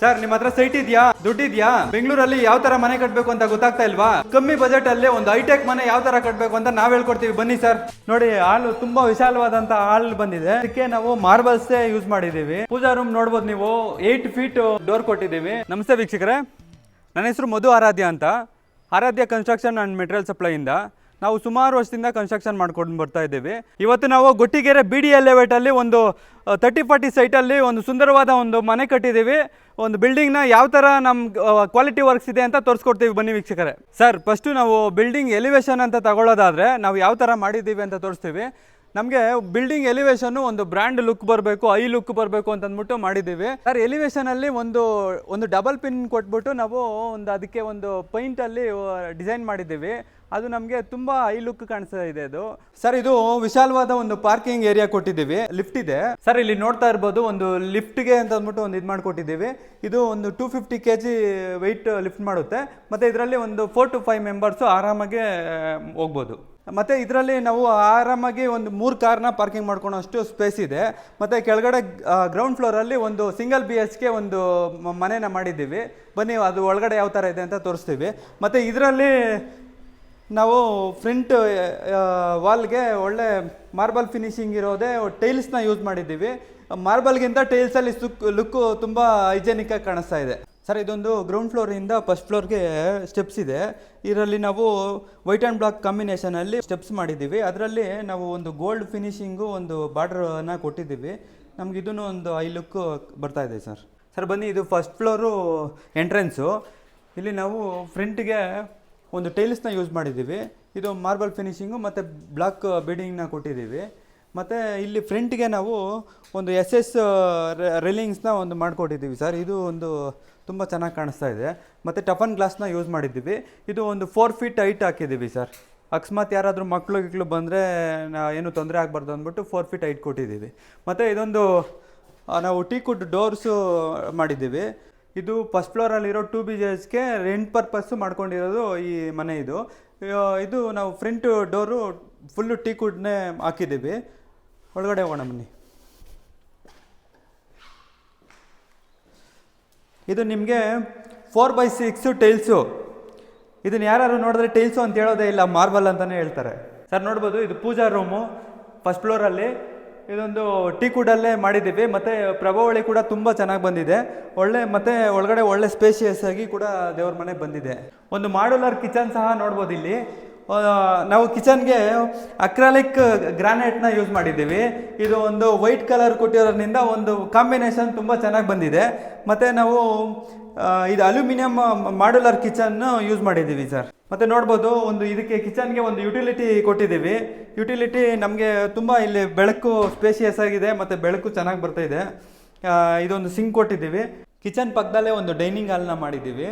Sir, ನಿಮ್ಮ ಹತ್ರ site ಇದೆಯಾ? ದುಡ್ಡಿದ್ಯಾ? ಬೆಂಗಳೂರಲ್ಲಿ ಯಾವ ತರ ಮನೆ ಕಟ್ಟಬೇಕು ಅಂತ ಗೊತ್ತಾಗ್ತಾ ಇಲ್ವಾ? ಕಮ್ಮಿ ಬಜೆಟ್ ಅಲ್ಲೇ ಒಂದು ಹೈಟೆಕ್ ಮನೆ ಯಾವ ತರ ಕಟ್ಟಬೇಕು ಅಂತ ನಾವ್ ಹೇಳ್ಕೊಡ್ತೀವಿ. ಬನ್ನಿ ಸರ್. ನೋಡಿ, ಹಾಲು ತುಂಬಾ ವಿಶಾಲವಾದಂತ ಹಾಲ್ ಬಂದಿದೆ. ಅದಕ್ಕೆ ನಾವು ಮಾರ್ಬಲ್ಸ್ ಯೂಸ್ ಮಾಡಿದೀವಿ ಪೂಜಾ ರೂಮ್ ನೋಡ್ಬೋದು ನೀವು. ಏಟ್ ಫೀಟ್ ಡೋರ್ ಕೊಟ್ಟಿದ್ದೀವಿ. ನಮಸ್ತೆ ವೀಕ್ಷಕರೇ. ನನ್ನ ಹೆಸರು ಮಧು ಆರಾಧ್ಯ ಅಂತ. ಆರಾಧ್ಯ ಕನ್ಸ್ಟ್ರಕ್ಷನ್ ಅಂಡ್ ಮೆಟೀರಿಯಲ್ ಸಪ್ಲೈಯಿಂದ ನಾವು ಸುಮಾರು ವರ್ಷದಿಂದ ಕನ್ಸ್ಟ್ರಕ್ಷನ್ ಮಾಡ್ಕೊಂಡು ಬರ್ತಾ ಇದ್ದೀವಿ. ಇವತ್ತು ನಾವು ಗೊಟ್ಟಿಗೆರೆ ಬಿ ಡಿ ಎಲೆವೇಟಲ್ಲಿ ಒಂದು ತರ್ಟಿ ಫಾರ್ಟಿ ಸೈಟಲ್ಲಿ ಒಂದು ಸುಂದರವಾದ ಒಂದು ಮನೆ ಕಟ್ಟಿದ್ದೀವಿ. ಒಂದು ಬಿಲ್ಡಿಂಗ್ನ ಯಾವ ಥರ ನಮ್ಮ ಕ್ವಾಲಿಟಿ ವರ್ಕ್ಸ್ ಇದೆ ಅಂತ ತೋರಿಸ್ಕೊಡ್ತೀವಿ ಬನ್ನಿ ವೀಕ್ಷಕರೇ. ಸರ್ ಫಸ್ಟು ನಾವು ಬಿಲ್ಡಿಂಗ್ ಎಲಿವೇಶನ್ ಅಂತ ತಗೊಳ್ಳೋದಾದರೆ ನಾವು ಯಾವ ಥರ ಮಾಡಿದ್ದೀವಿ ಅಂತ ತೋರಿಸ್ತೀವಿ. ನಮಗೆ ಬಿಲ್ಡಿಂಗ್ ಎಲಿವೇಶನ್ ಒಂದು ಬ್ರ್ಯಾಂಡ್ ಲುಕ್ ಬರಬೇಕು ಐ ಲುಕ್ ಬರಬೇಕು ಅಂತ ಅಂದ್ಬಿಟ್ಟು ಮಾಡಿದ್ದೀವಿ. ಸರ್ ಎಲಿವೇಶನ್ ಅಲ್ಲಿ ಒಂದು ಒಂದು ಡಬಲ್ ಪಿನ್ ಕೊಟ್ಬಿಟ್ಟು ನಾವು ಒಂದು ಅದಕ್ಕೆ ಒಂದು ಪೈಂಟಲ್ಲಿ ಡಿಸೈನ್ ಮಾಡಿದ್ದೀವಿ. ಅದು ನಮಗೆ ತುಂಬ ಐ ಲುಕ್ ಕಾಣಿಸ್ತಾ ಇದೆ ಅದು. ಸರ್, ಇದು ವಿಶಾಲವಾದ ಒಂದು ಪಾರ್ಕಿಂಗ್ ಏರಿಯಾ ಕೊಟ್ಟಿದ್ದೀವಿ. ಲಿಫ್ಟ್ ಇದೆ. ಸರ್, ಇಲ್ಲಿ ನೋಡ್ತಾ ಇರ್ಬೋದು ಒಂದು ಲಿಫ್ಟ್ಗೆ ಅಂತ ಅಂದ್ಬಿಟ್ಟು ಒಂದು ಇದು ಮಾಡಿಕೊಟ್ಟಿದ್ದೀವಿ. ಇದು ಒಂದು two fifty K G weight lift ಮಾಡುತ್ತೆ. ಮತ್ತು ಇದರಲ್ಲಿ ಒಂದು ಫೋರ್ ಟು ಫೈವ್ ಮೆಂಬರ್ಸು ಆರಾಮಾಗಿ ಹೋಗ್ಬೋದು. ಮತ್ತು ಇದರಲ್ಲಿ ನಾವು ಆರಾಮಾಗಿ ಒಂದು ಮೂರು ಕಾರ್ನ ಪಾರ್ಕಿಂಗ್ ಮಾಡ್ಕೊಳೋಷ್ಟು ಸ್ಪೇಸ್ ಇದೆ. ಮತ್ತು ಕೆಳಗಡೆ ಗ್ರೌಂಡ್ ಫ್ಲೋರಲ್ಲಿ ಒಂದು ಸಿಂಗಲ್ ಬಿ ಎಚ್ ಕೆ ಒಂದು ಮನೆನ ಮಾಡಿದ್ದೀವಿ. ಬನ್ನಿ, ಅದು ಒಳಗಡೆ ಯಾವ ಥರ ಇದೆ ಅಂತ ತೋರಿಸ್ತೀವಿ. ಮತ್ತು ಇದರಲ್ಲಿ ನಾವು ಫ್ರಂಟ್ ವಾಲ್ಗೆ ಒಳ್ಳೆ ಮಾರ್ಬಲ್ ಫಿನಿಶಿಂಗ್ ಇರೋದೇ ಟೈಲ್ಸ್ನ ಯೂಸ್ ಮಾಡಿದ್ದೀವಿ. ಮಾರ್ಬಲ್ಗಿಂತ ಟೈಲ್ಸಲ್ಲಿ ಸುಕ್, ಲುಕ್ಕು ತುಂಬ ಹೈಜೆನಿಕ್ ಆಗಿ ಕಾಣಿಸ್ತಾ ಇದೆ. ಸರ್, ಇದೊಂದು ಗ್ರೌಂಡ್ ಫ್ಲೋರಿಂದ ಫಸ್ಟ್ ಫ್ಲೋರ್ಗೆ ಸ್ಟೆಪ್ಸ್ ಇದೆ. ಇದರಲ್ಲಿ ನಾವು ವೈಟ್ ಆ್ಯಂಡ್ ಬ್ಲಾಕ್ ಕಾಂಬಿನೇಷನಲ್ಲಿ ಸ್ಟೆಪ್ಸ್ ಮಾಡಿದ್ದೀವಿ. ಅದರಲ್ಲಿ ನಾವು ಒಂದು ಗೋಲ್ಡ್ ಫಿನಿಶಿಂಗು ಒಂದು ಬಾರ್ಡ್ರನ್ನ ಕೊಟ್ಟಿದ್ದೀವಿ. ನಮ್ಗೆ ಇದೂ ಒಂದು ಐ ಲುಕ್ ಬರ್ತಾ ಇದೆ ಸರ್. ಸರ್, ಬನ್ನಿ, ಇದು ಫಸ್ಟ್ ಫ್ಲೋರು ಎಂಟ್ರೆನ್ಸು ಇಲ್ಲಿ ನಾವು ಫ್ರಂಟ್ಗೆ ಒಂದು ಟೈಲ್ಸ್ನ ಯೂಸ್ ಮಾಡಿದ್ದೀವಿ. ಇದು ಮಾರ್ಬಲ್ ಫಿನಿಶಿಂಗು ಮತ್ತು ಬ್ಲಾಕ್ ಬಿಲ್ಡಿಂಗ್ನ ಕೊಟ್ಟಿದ್ದೀವಿ. ಮತ್ತು ಇಲ್ಲಿ ಫ್ರಂಟ್ಗೆ ನಾವು ಒಂದು ಎಸ್ ಎಸ್ ರೆಲಿಂಗ್ಸ್ನ ಒಂದು ಮಾಡಿಕೊಟ್ಟಿದ್ದೀವಿ ಸರ್. ಇದು ಒಂದು ತುಂಬ ಚೆನ್ನಾಗಿ ಕಾಣಿಸ್ತಾ ಇದೆ. ಮತ್ತು ಟಫನ್ ಗ್ಲಾಸ್ನ ಯೂಸ್ ಮಾಡಿದ್ದೀವಿ. ಇದು ಒಂದು ಫೋರ್ ಫೀಟ್ ಹೈಟ್ ಹಾಕಿದ್ದೀವಿ ಸರ್. ಅಕಸ್ಮಾತ್ ಯಾರಾದರೂ ಮಕ್ಕಳು ಗಿಕ್ಳು ಬಂದರೆ ಏನು ತೊಂದರೆ ಆಗಬಾರ್ದು ಅಂದ್ಬಿಟ್ಟು ಫೋರ್ ಫೀಟ್ ಹೈಟ್ ಕೊಟ್ಟಿದ್ದೀವಿ. ಮತ್ತು ಇದೊಂದು ನಾವು ಟೀ ಕುಡ್ ಡೋರ್ಸು ಮಾಡಿದ್ದೀವಿ. ಇದು ಫಸ್ಟ್ ಫ್ಲೋರಲ್ಲಿರೋ ಟೂ ಬಿ ಜಿ ಎಚ್ಗೆ ರೆಂಟ್ ಪರ್ಪಸ್ಸು ಮಾಡ್ಕೊಂಡಿರೋದು ಈ ಮನೆ ಇದು. ಇದು ನಾವು ಫ್ರಂಟ್ ಡೋರು ಫುಲ್ಲು ಟೀ ಕುಡ್ನೇ ಹಾಕಿದ್ದೀವಿ. ಒಳಗಡೆ ಹೋಗೋಣ ಬನ್ನಿ. ಇದು ನಿಮಗೆ ಫೋರ್ ಬೈ ಸಿಕ್ಸು ಟೈಲ್ಸು ಇದನ್ನು ಯಾರು ನೋಡಿದ್ರೆ ಟೈಲ್ಸು ಅಂತ ಹೇಳೋದೇ ಇಲ್ಲ ಮಾರ್ಬಲ್ ಅಂತಲೇ ಹೇಳ್ತಾರೆ. ಸರ್, ನೋಡ್ಬೋದು, ಇದು ಪೂಜಾ ರೂಮು ಫಸ್ಟ್ ಫ್ಲೋರಲ್ಲಿ ಇದೊಂದು ಟೀ ಕುಡಲ್ಲೇ ಮಾಡಿದ್ದೀವಿ. ಮತ್ತು ಪ್ರಭಾವಳಿ ಕೂಡ ತುಂಬ ಚೆನ್ನಾಗಿ ಬಂದಿದೆ. ಒಳ್ಳೆ, ಮತ್ತು ಒಳಗಡೆ ಒಳ್ಳೆ ಸ್ಪೇಷಿಯಸ್ ಆಗಿ ಕೂಡ ದೇವ್ರ ಮನೆ ಬಂದಿದೆ. ಒಂದು ಮಾಡ್ಯುಲರ್ ಕಿಚನ್ ಸಹ ನೋಡ್ಬೋದು ಇಲ್ಲಿ. ನಾವು ಕಿಚನ್ಗೆ ಅಕ್ರಾಲಿಕ್ ಗ್ರಾನೈಟ್ನ ಯೂಸ್ ಮಾಡಿದ್ದೀವಿ. ಇದು ಒಂದು ವೈಟ್ ಕಲರ್ ಕೊಟ್ಟಿರೋದ್ರಿಂದ ಒಂದು ಕಾಂಬಿನೇಷನ್ ತುಂಬ ಚೆನ್ನಾಗಿ ಬಂದಿದೆ. ಮತ್ತು ನಾವು ಇದು ಅಲ್ಯೂಮಿನಿಯಂ ಮಾಡ್ಯುಲರ್ ಕಿಚನ್ ಯೂಸ್ ಮಾಡಿದ್ದೀವಿ ಸರ್. ಮತ್ತು ನೋಡ್ಬೋದು ಒಂದು ಇದಕ್ಕೆ ಕಿಚನ್ಗೆ ಒಂದು ಯುಟಿಲಿಟಿ ಕೊಟ್ಟಿದ್ದೀವಿ. ಯುಟಿಲಿಟಿ ನಮಗೆ ತುಂಬ ಇಲ್ಲಿ ಬೆಳಕು ಸ್ಪೇಷಿಯಸ್ ಆಗಿದೆ, ಮತ್ತು ಬೆಳಕು ಚೆನ್ನಾಗಿ ಬರ್ತಾ ಇದೆ. ಇದೊಂದು ಸಿಂಕ್ ಕೊಟ್ಟಿದ್ದೀವಿ. ಕಿಚನ್ ಪಕ್ಕದಲ್ಲೇ ಒಂದು ಡೈನಿಂಗ್ ಹಾಲ್ನ ಮಾಡಿದ್ದೀವಿ.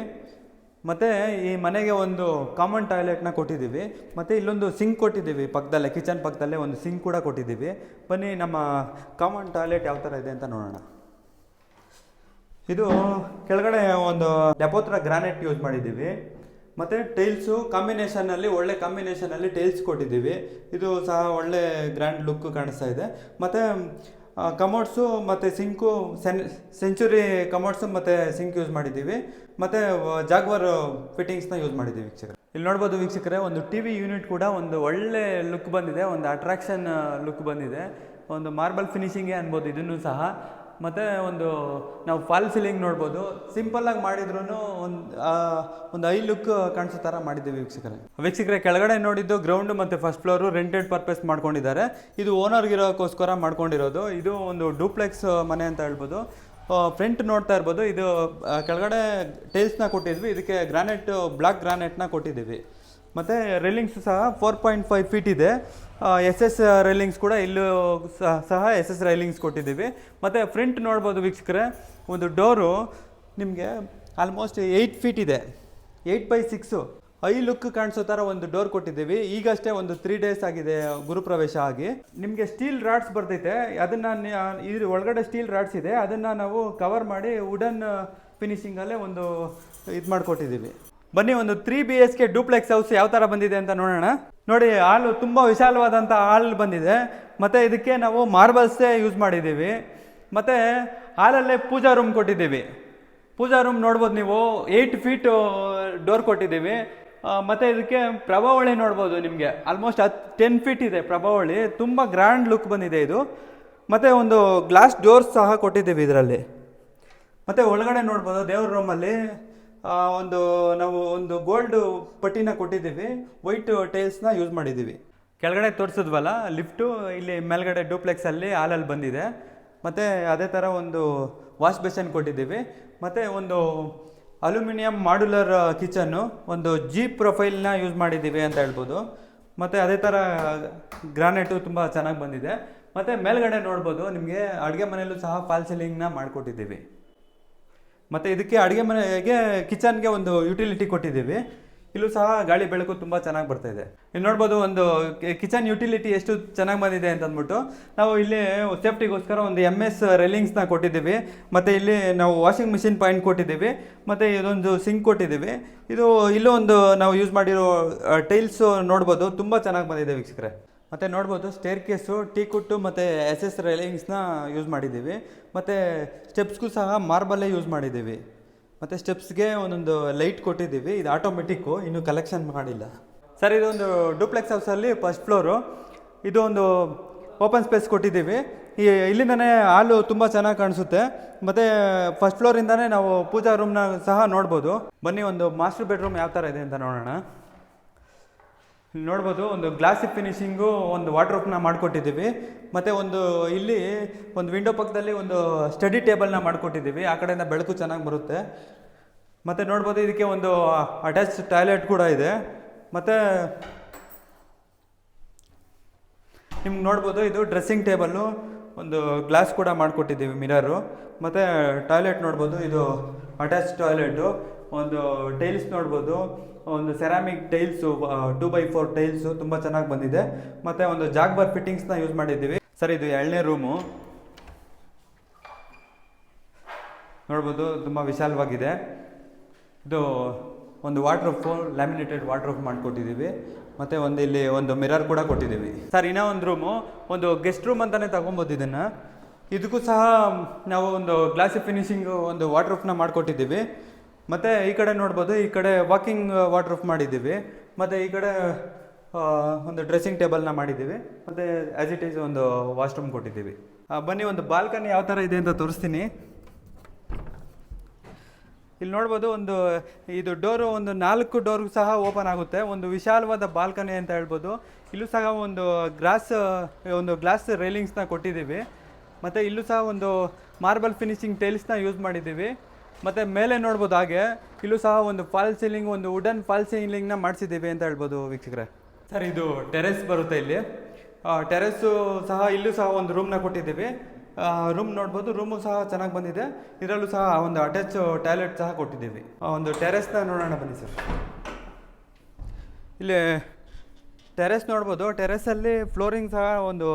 ಮತ್ತು ಈ ಮನೆಗೆ ಒಂದು ಕಾಮನ್ ಟಾಯ್ಲೆಟ್ನ ಕೊಟ್ಟಿದ್ದೀವಿ. ಮತ್ತು ಇಲ್ಲೊಂದು ಸಿಂಕ್ ಕೊಟ್ಟಿದ್ದೀವಿ ಪಕ್ಕದಲ್ಲೇ, ಕಿಚನ್ ಪಕ್ಕದಲ್ಲೇ ಒಂದು ಸಿಂಕ್ ಕೂಡ ಕೊಟ್ಟಿದ್ದೀವಿ. ಬನ್ನಿ, ನಮ್ಮ ಕಾಮನ್ ಟಾಯ್ಲೆಟ್ ಯಾವ ಥರ ಇದೆ ಅಂತ ನೋಡೋಣ. ಇದು ಕೆಳಗಡೆ ಒಂದು ಡೆಪೋತ್ರ ಗ್ರಾನೈಟ್ ಯೂಸ್ ಮಾಡಿದ್ದೀವಿ. ಮತ್ತು ಟೈಲ್ಸು ಕಾಂಬಿನೇಷನಲ್ಲಿ ಒಳ್ಳೆ ಕಾಂಬಿನೇಷನಲ್ಲಿ ಟೈಲ್ಸ್ ಕೊಟ್ಟಿದ್ದೀವಿ. ಇದು ಸಹ ಒಳ್ಳೆ ಗ್ರ್ಯಾಂಡ್ ಲುಕ್ ಕಾಣಿಸ್ತಾ ಇದೆ. ಮತ್ತು ಕಮೋಡ್ಸು ಮತ್ತು ಸಿಂಕು ಸೆನ್ ಸೆಂಚುರಿ ಕಮೋಡ್ಸು ಮತ್ತು ಸಿಂಕ್ ಯೂಸ್ ಮಾಡಿದ್ದೀವಿ. ಮತ್ತು ಜಾಗ್ವರ್ ಫಿಟ್ಟಿಂಗ್ಸ್ನ ಯೂಸ್ ಮಾಡಿದ್ದೀವಿ ವೀಕ್ಷಕರೇ. ಇಲ್ಲಿ ನೋಡ್ಬೋದು ವೀಕ್ಷಕರೇ, ಒಂದು ಟಿ ವಿ ಯೂನಿಟ್ ಕೂಡ ಒಂದು ಒಳ್ಳೆ ಲುಕ್ ಬಂದಿದೆ. ಒಂದು ಅಟ್ರಾಕ್ಷನ್ ಲುಕ್ ಬಂದಿದೆ. ಒಂದು ಮಾರ್ಬಲ್ ಫಿನಿಶಿಂಗೇ ಅನ್ಬೋದು ಇದನ್ನು ಸಹ. ಮತ್ತು ಒಂದು ನಾವು ಫಾಲ್ ಸೀಲಿಂಗ್ ನೋಡ್ಬೋದು. ಸಿಂಪಲ್ಲಾಗಿ ಮಾಡಿದ್ರೂ ಒಂದು ಒಂದು ಐ ಲುಕ್ ಕಾಣಿಸೋ ಥರ ಮಾಡಿದ್ದೀವಿ ವೀಕ್ಷಕರೇ. ವೀಕ್ಷಕರೇ, ಕೆಳಗಡೆ ನೋಡಿದ್ದು ಗ್ರೌಂಡ್ ಮತ್ತು ಫಸ್ಟ್ ಫ್ಲೋರು ರೆಂಟೆಡ್ ಪರ್ಪಸ್ ಮಾಡ್ಕೊಂಡಿದ್ದಾರೆ. ಇದು ಓನರ್ಗಿರೋಕ್ಕೋಸ್ಕರ ಮಾಡ್ಕೊಂಡಿರೋದು. ಇದು ಒಂದು ಡೂಪ್ಲೆಕ್ಸ್ ಮನೆ ಅಂತ ಹೇಳ್ಬೋದು. ಫ್ರಂಟ್ ನೋಡ್ತಾ ಇರ್ಬೋದು. ಇದು ಕೆಳಗಡೆ ಟೈಲ್ಸ್ನ ಕೊಟ್ಟಿದ್ವಿ. ಇದಕ್ಕೆ ಗ್ರಾನೈಟ್ ಬ್ಲಾಕ್ ಗ್ರಾನೈಟ್ನ ಕೊಟ್ಟಿದ್ದೀವಿ. ಮತ್ತು ರೈಲಿಂಗ್ಸ್ ಸಹ ಫೋರ್ ಪಾಯಿಂಟ್ ಫೈವ್ ಫೀಟ್ ಇದೆ. ಎಸ್ ಎಸ್ ರೈಲಿಂಗ್ಸ್ ಕೂಡ ಇಲ್ಲೂ ಸಹ ಎಸ್ ಎಸ್ ರೈಲಿಂಗ್ಸ್ ಕೊಟ್ಟಿದ್ದೀವಿ. ಮತ್ತು ಫ್ರಂಟ್ ನೋಡ್ಬೋದು ವೀಕ್ಷಕರೆ, ಒಂದು ಡೋರು ನಿಮಗೆ ಆಲ್ಮೋಸ್ಟ್ ಏಯ್ಟ್ ಫೀಟ್ ಇದೆ. Eight by six I look ಕಾಣಿಸೋ ಥರ ಒಂದು ಡೋರ್ ಕೊಟ್ಟಿದ್ದೀವಿ. ಈಗಷ್ಟೇ ಒಂದು ತ್ರೀ ಡೇಸ್ ಆಗಿದೆ ಗುರುಪ್ರವೇಶ ಆಗಿ. ನಿಮಗೆ ಸ್ಟೀಲ್ ರಾಡ್ಸ್ ಬರ್ತೈತೆ. ಅದನ್ನು ಇದ್ರ ಒಳಗಡೆ ಸ್ಟೀಲ್ ರಾಡ್ಸ್ ಇದೆ. ಅದನ್ನು ನಾವು ಕವರ್ ಮಾಡಿ ವುಡನ್ ಫಿನಿಶಿಂಗಲ್ಲೇ ಒಂದು ಇದು ಮಾಡಿಕೊಟ್ಟಿದ್ದೀವಿ. ಬನ್ನಿ ಒಂದು three B S K duplex house ಯಾವ ಥರ ಬಂದಿದೆ ಅಂತ ನೋಡೋಣ. ನೋಡಿ, ಹಾಲು ತುಂಬ ವಿಶಾಲವಾದಂಥ ಹಾಲ್ ಬಂದಿದೆ. ಮತ್ತು ಇದಕ್ಕೆ ನಾವು ಮಾರ್ಬಲ್ಸೇ ಯೂಸ್ ಮಾಡಿದ್ದೀವಿ. ಮತ್ತು ಹಾಲಲ್ಲೇ ಪೂಜಾ ರೂಮ್ ಕೊಟ್ಟಿದ್ದೀವಿ. ಪೂಜಾ ರೂಮ್ ನೋಡ್ಬೋದು ನೀವು ಏಯ್ಟ್ ಫೀಟ್ ಡೋರ್ ಕೊಟ್ಟಿದ್ದೀವಿ. ಮತ್ತು ಇದಕ್ಕೆ ಪ್ರಭಾವಳಿ ನೋಡ್ಬೋದು ನಿಮಗೆ. ಆಲ್ಮೋಸ್ಟ್ ಹತ್ತು ಟೆನ್ ಫೀಟ್ ಇದೆ ಪ್ರಭಾವಳಿ. ತುಂಬ ಗ್ರ್ಯಾಂಡ್ ಲುಕ್ ಬಂದಿದೆ ಇದು. ಮತ್ತು ಒಂದು ಗ್ಲಾಸ್ ಡೋರ್ಸ್ ಸಹ ಕೊಟ್ಟಿದ್ದೀವಿ ಇದರಲ್ಲಿ. ಮತ್ತು ಒಳಗಡೆ ನೋಡ್ಬೋದು ದೇವ್ರ ರೂಮಲ್ಲಿ ಒಂದು ನಾವು ಒಂದು ಗೋಲ್ಡ್ ಪಟ್ಟಿನ ಕೊಟ್ಟಿದ್ದೀವಿ. ವೈಟ್ ಟೈಲ್ಸ್ನ ಯೂಸ್ ಮಾಡಿದ್ದೀವಿ. ಕೆಳಗಡೆ ತೋರಿಸಿದ್ವಲ್ಲ ಲಿಫ್ಟು ಇಲ್ಲಿ ಮೇಲ್ಗಡೆ ಡೂಪ್ಲೆಕ್ಸಲ್ಲಿ ಹಾಲಲ್ಲಿ ಬಂದಿದೆ. ಮತ್ತು ಅದೇ ಥರ ಒಂದು ವಾಶ್ ಬೇಸನ್ ಕೊಟ್ಟಿದ್ದೀವಿ. ಮತ್ತು ಒಂದು ಅಲ್ಯೂಮಿನಿಯಂ ಮಾಡ್ಯುಲರ್ ಕಿಚನ್ನು ಒಂದು ಜೀಪ್ ಪ್ರೊಫೈಲ್ನ ಯೂಸ್ ಮಾಡಿದ್ದೀವಿ ಅಂತ ಹೇಳ್ಬೋದು. ಮತ್ತು ಅದೇ ಥರ ಗ್ರಾನೈಟು ತುಂಬ ಚೆನ್ನಾಗಿ ಬಂದಿದೆ. ಮತ್ತು ಮೇಲ್ಗಡೆ ನೋಡ್ಬೋದು, ನಿಮಗೆ ಅಡುಗೆ ಮನೆಯಲ್ಲೂ ಸಹ ಫಾಲ್ ಸೀಲಿಂಗ್ನ ಮಾಡಿಕೊಟ್ಟಿದ್ದೀವಿ. ಮತ್ತು ಇದಕ್ಕೆ ಅಡುಗೆ ಮನೆಗೆ ಕಿಚನ್ಗೆ ಒಂದು ಯುಟಿಲಿಟಿ ಕೊಟ್ಟಿದ್ದೀವಿ. ಇಲ್ಲೂ ಸಹ ಗಾಳಿ ಬೆಳಕು ತುಂಬ ಚೆನ್ನಾಗಿ ಬರ್ತಾ ಇದೆ. ಇಲ್ಲಿ ನೋಡ್ಬೋದು ಒಂದು ಕಿಚನ್ ಯುಟಿಲಿಟಿ ಎಷ್ಟು ಚೆನ್ನಾಗಿ ಬಂದಿದೆ ಅಂತ ಅಂದ್ಬಿಟ್ಟು ನಾವು ಇಲ್ಲಿ ಸೇಫ್ಟಿಗೋಸ್ಕರ ಒಂದು ಎಂ ಎಸ್ ರೇಲಿಂಗ್ಸ್ನ ಕೊಟ್ಟಿದ್ದೀವಿ. ಮತ್ತು ಇಲ್ಲಿ ನಾವು ವಾಷಿಂಗ್ ಮಿಷಿನ್ ಪಾಯಿಂಟ್ ಕೊಟ್ಟಿದ್ದೀವಿ. ಮತ್ತು ಇದೊಂದು ಸಿಂಕ್ ಕೊಟ್ಟಿದ್ದೀವಿ. ಇದು ಇಲ್ಲೂ ಒಂದು ನಾವು ಯೂಸ್ ಮಾಡಿರೋ ಟೈಲ್ಸು ನೋಡ್ಬೋದು. ತುಂಬ ಚೆನ್ನಾಗಿ ಬಂದಿದೆ ವೀಕ್ಷಕರೇ. ಮತ್ತು ನೋಡ್ಬೋದು ಸ್ಟೇರ್ ಕೇಸು ಟೀ ಕುಟ್ಟು ಮತ್ತು ಎಸ್ ಎಸ್ ರೈಲಿಂಗ್ಸ್ನ ಯೂಸ್ ಮಾಡಿದ್ದೀವಿ. ಮತ್ತು ಸ್ಟೆಪ್ಸ್ಗೂ ಸಹ ಮಾರ್ಬಲ್ಲೇ ಯೂಸ್ ಮಾಡಿದ್ದೀವಿ. ಮತ್ತು ಸ್ಟೆಪ್ಸ್ಗೆ ಒಂದೊಂದು ಲೈಟ್ ಕೊಟ್ಟಿದ್ದೀವಿ. ಇದು ಆಟೋಮೆಟಿಕ್ಕು ಇನ್ನೂ ಕಲೆಕ್ಷನ್ ಮಾಡಿಲ್ಲ. ಸರ್, ಇದೊಂದು ಡೂಪ್ಲೆಕ್ಸ್ ಹೌಸಲ್ಲಿ ಫಸ್ಟ್ ಫ್ಲೋರು ಇದು ಒಂದು ಓಪನ್ ಸ್ಪೇಸ್ ಕೊಟ್ಟಿದ್ದೀವಿ. ಈ, ಇಲ್ಲಿಂದನೇ ಹಾಲು ತುಂಬ ಚೆನ್ನಾಗಿ ಕಾಣಿಸುತ್ತೆ. ಮತ್ತು ಫಸ್ಟ್ ಫ್ಲೋರಿಂದನೇ ನಾವು ಪೂಜಾ ರೂಮ್ನ ಸಹ ನೋಡ್ಬೋದು. ಬನ್ನಿ, ಒಂದು ಮಾಸ್ಟರ್ ಬೆಡ್ರೂಮ್ ಯಾವ ಥರ ಇದೆ ಅಂತ ನೋಡೋಣ. ನೋಡ್ಬೋದು, ಒಂದು ಗ್ಲಾಸಿ ಫಿನಿಶಿಂಗು ಒಂದು ವಾಟ್ರೋಪ್ನ ಮಾಡಿಕೊಟ್ಟಿದ್ದೀವಿ. ಮತ್ತು ಒಂದು ಇಲ್ಲಿ ಒಂದು ವಿಂಡೋ ಪಕ್ಕದಲ್ಲಿ ಒಂದು ಸ್ಟಡಿ ಟೇಬಲ್ನ ಮಾಡಿಕೊಟ್ಟಿದ್ದೀವಿ. ಆ ಕಡೆಯಿಂದ ಬೆಳಕು ಚೆನ್ನಾಗಿ ಬರುತ್ತೆ. ಮತ್ತು ನೋಡ್ಬೋದು, ಇದಕ್ಕೆ ಒಂದು ಅಟ್ಯಾಚ್ ಟಾಯ್ಲೆಟ್ ಕೂಡ ಇದೆ. ಮತ್ತು ನಿಮ್ಗೆ ನೋಡ್ಬೋದು, ಇದು ಡ್ರೆಸ್ಸಿಂಗ್ ಟೇಬಲ್ಲು ಒಂದು ಗ್ಲಾಸ್ ಕೂಡ ಮಾಡಿಕೊಟ್ಟಿದ್ದೀವಿ ಮಿರರು ಮತ್ತು ಟಾಯ್ಲೆಟ್ ನೋಡ್ಬೋದು, ಇದು ಅಟ್ಯಾಚ್ ಟಾಯ್ಲೆಟು ಒಂದು ಟೈಲ್ಸ್ ನೋಡ್ಬೋದು. ಒಂದು ceramic tiles two by four tiles ತುಂಬ ಚೆನ್ನಾಗಿ ಬಂದಿದೆ. ಮತ್ತು ಒಂದು ಜಾಗ್ಬಾರ್ ಫಿಟ್ಟಿಂಗ್ಸ್ನ ಯೂಸ್ ಮಾಡಿದ್ದೀವಿ. ಸರ್, ಇದು ಎರಡನೇ ರೂಮು ನೋಡ್ಬೋದು, ತುಂಬ ವಿಶಾಲವಾಗಿದೆ. ಇದು ಒಂದು ವಾಟ್ರೂಫು ಲ್ಯಾಮಿನೇಟೆಡ್ ವಾಟ್ರೂಫ್ ಮಾಡಿಕೊಟ್ಟಿದ್ದೀವಿ. ಮತ್ತು ಒಂದು ಇಲ್ಲಿ ಒಂದು ಮಿರರ್ ಕೂಡ ಕೊಟ್ಟಿದ್ದೀವಿ. ಸರ್, ಇನ್ನೂ ಒಂದು ರೂಮು ಒಂದು ಗೆಸ್ಟ್ ರೂಮ್ ಅಂತಲೇ ತಗೊಬೋದು ಇದನ್ನು. ಇದಕ್ಕೂ ಸಹ ನಾವು ಒಂದು ಗ್ಲಾಸಿ ಫಿನಿಶಿಂಗು ಒಂದು ವಾಟ್ರೂಫ್ನ ಮಾಡಿಕೊಟ್ಟಿದ್ದೀವಿ. ಮತ್ತು ಈ ಕಡೆ ನೋಡ್ಬೋದು, ಈ ಕಡೆ ವಾಕಿಂಗ್ ವಾಟರ್ ಪ್ರೂಫ್ ಮಾಡಿದ್ದೀವಿ. ಮತ್ತು ಈ ಕಡೆ ಒಂದು ಡ್ರೆಸ್ಸಿಂಗ್ ಟೇಬಲ್ನ ಮಾಡಿದ್ದೀವಿ. ಮತ್ತು ಆ್ಯಸ್ ಇಟ್ ಈಸ್ ಒಂದು ವಾಶ್ರೂಮ್ ಕೊಟ್ಟಿದ್ದೀವಿ. ಬನ್ನಿ, ಒಂದು ಬಾಲ್ಕನಿ ಯಾವ ಥರ ಇದೆ ಅಂತ ತೋರಿಸ್ತೀನಿ. ಇಲ್ಲಿ ನೋಡ್ಬೋದು ಒಂದು, ಇದು ಡೋರು ಒಂದು ನಾಲ್ಕು ಡೋರ್ ಸಹ ಓಪನ್ ಆಗುತ್ತೆ. ಒಂದು ವಿಶಾಲವಾದ ಬಾಲ್ಕನಿ ಅಂತ ಹೇಳ್ಬೋದು. ಇಲ್ಲೂ ಸಹ ಒಂದು ಗ್ಲಾಸ್ ಒಂದು ಗ್ಲಾಸ್ ರೈಲಿಂಗ್ಸ್ನ ಕೊಟ್ಟಿದ್ದೀವಿ. ಮತ್ತು ಇಲ್ಲೂ ಸಹ ಒಂದು ಮಾರ್ಬಲ್ ಫಿನಿಶಿಂಗ್ ಟೈಲ್ಸ್ನ ಯೂಸ್ ಮಾಡಿದ್ದೀವಿ. ಮತ್ತು ಮೇಲೆ ನೋಡ್ಬೋದು ಹಾಗೆ, ಇಲ್ಲೂ ಸಹ ಒಂದು ಫಾಲ್ ಸೀಲಿಂಗ್, ಒಂದು ವುಡನ್ ಫಾಲ್ ಸೀಲಿಂಗ್ನ ಮಾಡಿಸಿದ್ದೀವಿ ಅಂತ ಹೇಳ್ಬೋದು ವೀಕ್ಷಕರೇ. ಸರ್, ಇದು ಟೆರೆಸ್ ಬರುತ್ತೆ ಇಲ್ಲಿ. ಟೆರೆಸ್ಸು ಸಹ ಇಲ್ಲೂ ಸಹ ಒಂದು ರೂಮ್ನ ಕೊಟ್ಟಿದ್ದೀವಿ. ರೂಮ್ ನೋಡ್ಬೋದು, ರೂಮು ಸಹ ಚೆನ್ನಾಗಿ ಬಂದಿದೆ. ಇದರಲ್ಲೂ ಸಹ ಒಂದು ಅಟ್ಯಾಚ್ ಟಾಯ್ಲೆಟ್ ಸಹ ಕೊಟ್ಟಿದ್ದೀವಿ. ಒಂದು ಟೆರೆಸ್ನ ನೋಡೋಣ ಬನ್ನಿ ಸರ್. ಇಲ್ಲಿ, ಟೆರೆಸ್ ನೋಡ್ಬೋದು. ಟೆರೆಸಲ್ಲಿ ಫ್ಲೋರಿಂಗ್ ಸಹ ಒಂದು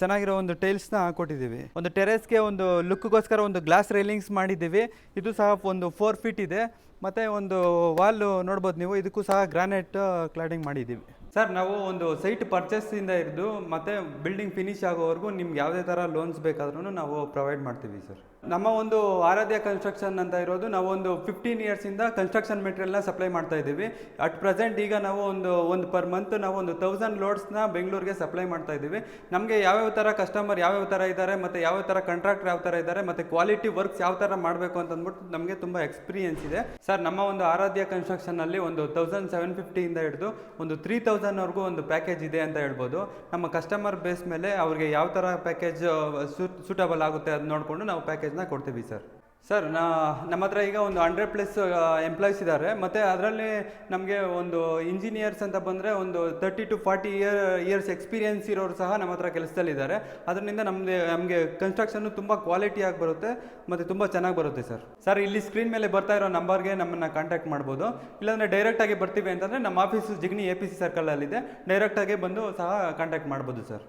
ಚೆನ್ನಾಗಿರೋ ಒಂದು ಟೈಲ್ಸ್ನ ಹಾಕೊಟ್ಟಿದ್ದೀವಿ. ಒಂದು ಟೆರೆಸ್ಗೆ ಒಂದು ಲುಕ್ಗೋಸ್ಕರ ಒಂದು ಗ್ಲಾಸ್ ರೈಲಿಂಗ್ಸ್ ಮಾಡಿದ್ದೀವಿ. ಇದು ಸಹ ಒಂದು ಫೋರ್ ಫೀಟ್ ಇದೆ. ಮತ್ತು ಒಂದು ವಾಲ್ ನೋಡ್ಬೋದು ನೀವು. ಇದಕ್ಕೂ ಸಹ ಗ್ರಾನೈಟ್ ಕ್ಲಾಡಿಂಗ್ ಮಾಡಿದ್ದೀವಿ. ಸರ್, ನಾವು ಒಂದು ಸೈಟ್ ಪರ್ಚೇಸಿಂದ ಹಿಡಿದು ಮತ್ತು ಬಿಲ್ಡಿಂಗ್ ಫಿನಿಶ್ ಆಗೋವರೆಗೂ ನಿಮ್ಗೆ ಯಾವುದೇ ಥರ ಲೋನ್ಸ್ ಬೇಕಾದ್ರೂ ನಾವು ಪ್ರೊವೈಡ್ ಮಾಡ್ತೀವಿ ಸರ್. ನಮ್ಮ ಒಂದು ಆರಾಧ್ಯ ಕನ್ಸ್ಟ್ರಕ್ಷನ್ ಅಂತ ಇರೋದು, ನಾವು ಒಂದು ಫಿಫ್ಟೀನ್ ಇಯರ್ಸಿಂದ ಕನ್ಸ್ಟ್ರಕ್ಷನ್ ಮೆಟೀರಿಯಲ್ನ ಸಪ್ಲೈ ಮಾಡ್ತಾ ಇದ್ದೀವಿ. ಅಟ್ ಪ್ರೆಸೆಂಟ್ ಈಗ ನಾವು ಒಂದು ಒಂದು ಪರ್ ಮಂತ್ ನಾವು ಒಂದು ತೌಸಂಡ್ ಲೋಡ್ಸ್ನ ಬೆಂಗಳೂರಿಗೆ ಸಪ್ಲೈ ಮಾಡ್ತಾ ಇದ್ದೀವಿ. ನಮಗೆ ಯಾವ್ಯಾವ ಥರ ಕಸ್ಟಮರ್ ಯಾವ್ಯಾವ ಥರ ಇದ್ದಾರೆ, ಮತ್ತು ಯಾವ ಥರ ಕಾಂಟ್ರಾಕ್ಟರ್ ಯಾವ ಥರ ಇದ್ದಾರೆ, ಮತ್ತು ಕ್ವಾಲಿಟಿ ವರ್ಕ್ಸ್ ಯಾವ ಥರ ಮಾಡಬೇಕು ಅಂತ ಅಂದ್ಬಿಟ್ಟು ನಮಗೆ ತುಂಬ ಎಕ್ಸ್ಪೀರಿಯನ್ಸ್ ಇದೆ. ಸರ್ ನಮ್ಮ ಒಂದು ಆರಾಧ್ಯ ಕನ್ಸ್ಟ್ರಕ್ಷನಲ್ಲಿ ಒಂದು ತೌಸಂಡ್ ಸೆವೆನ್ ಫಿಫ್ಟಿಯಿಂದ ಹಿಡಿದು ಒಂದು ತ್ರೀ ತೌಸಂಡ್ವರೆಗೂ ಒಂದು ಪ್ಯಾಕೇಜ್ ಇದೆ ಅಂತ ಹೇಳ್ಬೋದು. ನಮ್ಮ ಕಸ್ಟಮರ್ ಬೇಸ್ ಮೇಲೆ ಅವ್ರಿಗೆ ಯಾವ ಥರ ಪ್ಯಾಕೇಜ್ ಸೂಟಬಲ್ ಆಗುತ್ತೆ ಅದು ನೋಡಿಕೊಂಡು ನಾವು ಪ್ಯಾಕೇಜ್ನ ಕೊಡ್ತೀವಿ ಸರ್. ಸರ್, ನಾ ನಮ್ಮ ಹತ್ರ ಈಗ ಒಂದು ಹಂಡ್ರೆಡ್ ಪ್ಲಸ್ ಎಂಪ್ಲಾಯ್ಸ್ ಇದ್ದಾರೆ ಮತ್ತು ಅದರಲ್ಲಿ ನಮಗೆ ಒಂದು ಇಂಜಿನಿಯರ್ಸ್ ಅಂತ ಬಂದರೆ ಒಂದು thirty to forty year years experience ಇರೋರು ಸಹ ನಮ್ಮ ಹತ್ರ ಕೆಲಸದಲ್ಲಿದ್ದಾರೆ. ಅದರಿಂದ ನಮಗೆ ನಮಗೆ ಕನ್ಸ್ಟ್ರಕ್ಷನ್ನು ತುಂಬ ಕ್ವಾಲಿಟಿಯಾಗಿ ಬರುತ್ತೆ ಮತ್ತು ತುಂಬ ಚೆನ್ನಾಗಿ ಬರುತ್ತೆ ಸರ್. ಸರ್, ಇಲ್ಲಿ ಸ್ಕ್ರೀನ್ ಮೇಲೆ ಬರ್ತಾ ಇರೋ ನಂಬರ್ಗೆ ನಮ್ಮನ್ನು ಕಾಂಟ್ಯಾಕ್ಟ್ ಮಾಡ್ಬೋದು. ಇಲ್ಲಾಂದರೆ ಡೈರೆಕ್ಟಾಗಿ ಬರ್ತೀವಿ ಅಂತಂದರೆ ನಮ್ಮ office Jigani A P C ಸರ್ಕಲಲ್ಲಿದೆ ಡೈರೆಕ್ಟಾಗಿ ಬಂದು ಸಹ ಕಾಂಟ್ಯಾಕ್ಟ್ ಮಾಡ್ಬೋದು ಸರ್.